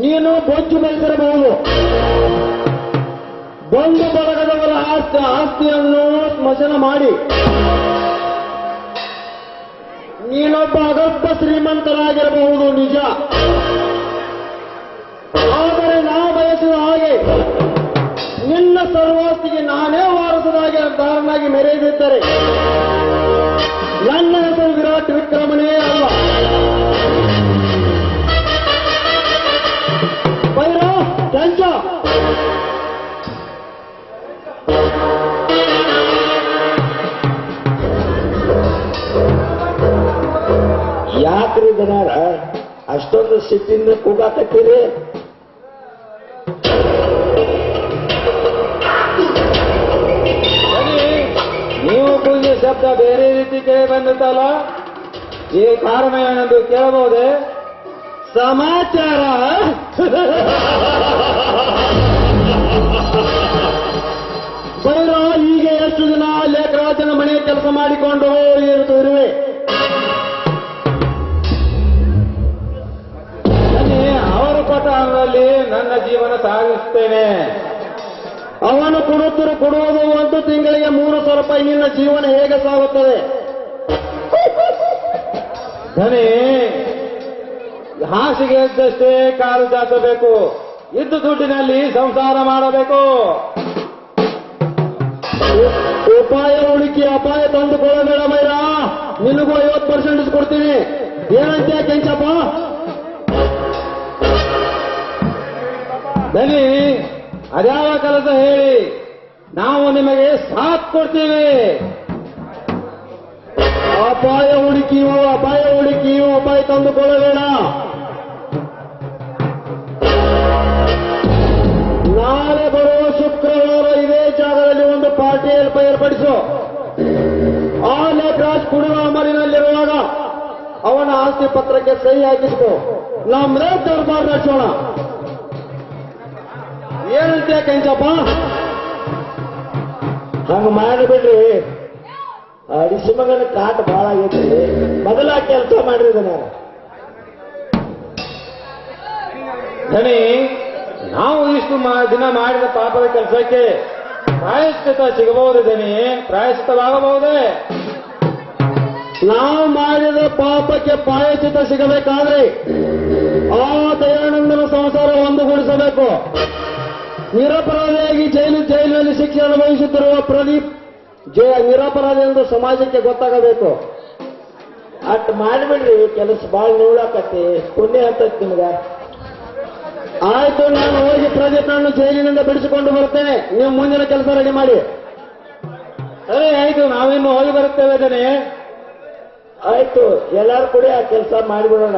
ನೀನು ಬೊಜ್ಜು ಬಯಸಿರಬಹುದು ಬಂಧು ಬಳಗದವರ ಆಸ್ತಿ, ಆಸ್ತಿಯನ್ನು ಸ್ಮಶನ ಮಾಡಿ. ನೀನೊಬ್ಬ ಅಗತ್ಯ ಶ್ರೀಮಂತರಾಗಿರಬಹುದು, ನಿಜ. ಆದರೆ ನಾ ಬಯಸಿದ ಹಾಗೆ, ನಿನ್ನ ಸರ್ವಾಸ್ತಿಗೆ ನಾನೇ ವಾರಸದಾಗಿ ಧಾರನಾಗಿ ಮೆರೆಯದಿದ್ದರೆ ಯಾಕ್ರಿ ಜನಾರ, ಅಷ್ಟೊಂದು ಸಿಟ್ಟಿಂದ ಕೂಗಾಕತ್ತೀರಿ? ನೀವು ಕೂಗಿದ ಶಬ್ದ ಬೇರೆ ರೀತಿ ಕೇಳಿ ಬಂದಿತ್ತಲ್ಲ? ಈ ಕಾರಣ ಏನೆಂದು ಕೇಳಬಹುದೇ? ಸಮಾಚಾರ ಮನೆ ಕೆಲಸ ಮಾಡಿಕೊಂಡು ಇರುವೆ. ಅವರು ಪಟಲ್ಲಿ ನನ್ನ ಜೀವನ ಸಾಗಿಸ್ತೇನೆ. ಅವನು ಕೊಡುತ್ತಿರು ಕೊಡುವುದು ಒಂದು ತಿಂಗಳಿಗೆ ಮೂರು ಸಾವಿರ ರೂಪಾಯಿ. ನಿನ್ನ ಜೀವನ ಹೇಗೆ ಸಾಗುತ್ತದೆ? ಧನಿ ಹಾಸಿಗೆ ಇದ್ದಷ್ಟೇ ಕಾಲು ಚಾಚಬೇಕು. ಇದ್ದು ದುಡ್ಡಿನಲ್ಲಿ ಸಂಸಾರ ಮಾಡಬೇಕು. ಉಪಾಯ ಹುಡುಕಿ ಅಪಾಯ ತಂದುಕೊಳ್ಳಬೇಡ ಮೈರ. ನಿನಗೂ ಐವತ್ ಪರ್ಸೆಂಟ್ ಕೊಡ್ತೀನಿ. ಏನಂತೆ ಕೆಂಚಪ್ಪ? ಬನ್ನಿ, ಅದ್ಯಾವ ಕೆಲಸ ಹೇಳಿ. ನಾವು ನಿಮಗೆ ಸಾಥ್ ಕೊಡ್ತೀವಿ. ಅಪಾಯ ಹುಡುಕಿಯು ಅಪಾಯ ಹುಡುಕಿಯು, ಅಪಾಯ ತಂದುಕೊಳ್ಳಬೇಡ. ಜಾಗದಲ್ಲಿ ಒಂದು ಪಾರ್ಟಿ ಏರ್ಪಡಿಸು ಆ ಲೇಖರಾಜ್ ಅಮಲಿನಲ್ಲಿರುವಾಗ ಅವನ ಆಸ್ತಿ ಪತ್ರಕ್ಕೆ ಸಹಿ ಹಾಕಿಸ್ತು ನಮ್ದೇ ದರ್ಬಾರ್ ನಡೆಸೋಣ ಏನಂತೆ ಕೆಂಚಪ್ಪ? ಹಂಗ ಮಾಡಿಬಿಡ್ರಿ ಅಡಿಸಿಮಗನ ಕಾಟ ಬಹಳ ಆಗೈತಿ ಮೊದಲ ಕೆಲಸ ಮಾಡ್ರಿ ನಾನು ಧನಿ ನಾವು ಇಷ್ಟು ದಿನ ಮಾಡಿದ ಪಾಪದ ಕೆಲಸಕ್ಕೆ ಪ್ರಾಯಶ್ಚಿತ ಸಿಗಬಹುದು ದನಿ ಪ್ರಾಯಶ್ಚಿತವಾಗಬಹುದೇ? ನಾವು ಮಾಡಿದ ಪಾಪಕ್ಕೆ ಪ್ರಾಯಶ್ಚಿತ ಸಿಗಬೇಕಾದ್ರೆ ಆ ದಯಾನಂದನ ಸಂಸಾರ ಒಂದುಗೂಡಿಸಬೇಕು. ನಿರಪರಾಧಿಯಾಗಿ ಜೈಲು ಜೈಲಿನಲ್ಲಿ ಶಿಕ್ಷೆ ಅನುಭವಿಸುತ್ತಿರುವ ಪ್ರದೀಪ್ ಜಯ ನಿರಪರಾಧಿ ಎಂದು ಸಮಾಜಕ್ಕೆ ಗೊತ್ತಾಗಬೇಕು. ಅಟ್ ಮಾಡಿಬಿಡ್ರಿ ಕೆಲಸ ಬಾಳ್ ನೋಡಾಕತ್ತಿ. ಪುಣ್ಯ ಅಂತ ನಿಮ್ಗ. ಆಯ್ತು ನಾನು ಹೋಗಿ ಪ್ರಾಜೆಕ್ಟ್ ಅನ್ನು ಜೈಲಿನಿಂದ ಬಿಡಿಸಿಕೊಂಡು ಬರ್ತೇನೆ ನೀವು ಮುಂದಿನ ಕೆಲಸ ರೆಡಿ ಮಾಡಿ. ಅರೇ ಆಯ್ತು ನಾವಿನ್ನು ಹೋಗಿ ಬರುತ್ತೇವೆ ಅದನ್ನೇ ಆಯ್ತು ಎಲ್ಲರೂ ಕೂಡ ಆ ಕೆಲಸ ಮಾಡಿಬಿಡೋಣ.